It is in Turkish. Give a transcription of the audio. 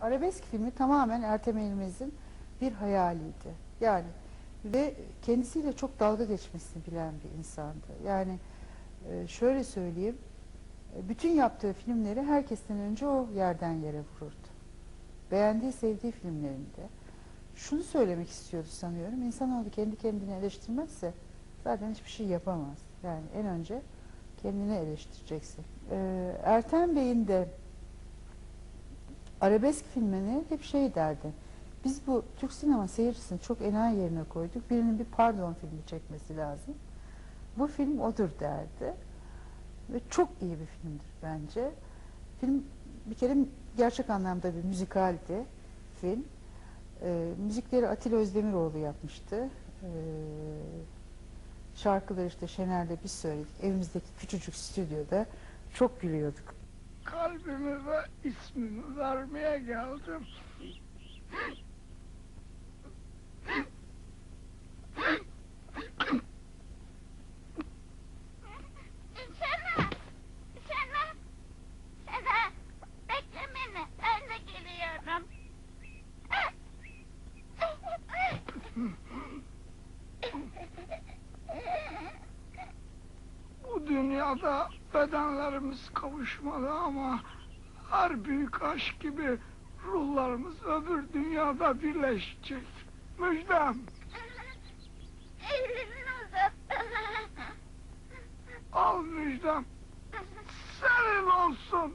arabesk filmi tamamen Ertem Eğilmez'in bir hayaliydi. Yani ve kendisiyle çok dalga geçmesini bilen bir insandı. Yani e, şöyle söyleyeyim, e, bütün yaptığı filmleri herkesten önce o yerden yere vururdu. Beğendiği, sevdiği filmlerinde. Şunu söylemek istiyordu sanıyorum, insanoğlu kendi kendini eleştirmezse zaten hiçbir şey yapamaz. Yani en önce kendini eleştireceksin. E, Ertem Bey'in de arabesk filmini hep şey derdi. Biz bu Türk sinema seyircisini çok enayi yerine koyduk. Birinin bir pardon filmi çekmesi lazım. Bu film odur derdi. Ve çok iyi bir filmdir bence. Film bir kere gerçek anlamda bir müzikaldi film. Ee, müzikleri Atilla Özdemiroğlu yapmıştı. Ee, şarkıları işte Şener'le biz söyledik. Evimizdeki küçücük stüdyoda çok gülüyorduk. Kalbimi ve ismimi vermeye geldim. Dünyada bedenlerimiz kavuşmalı ama her büyük aşk gibi ruhlarımız öbür dünyada birleşecek. Müjdem. Al müjdem. Senin olsun.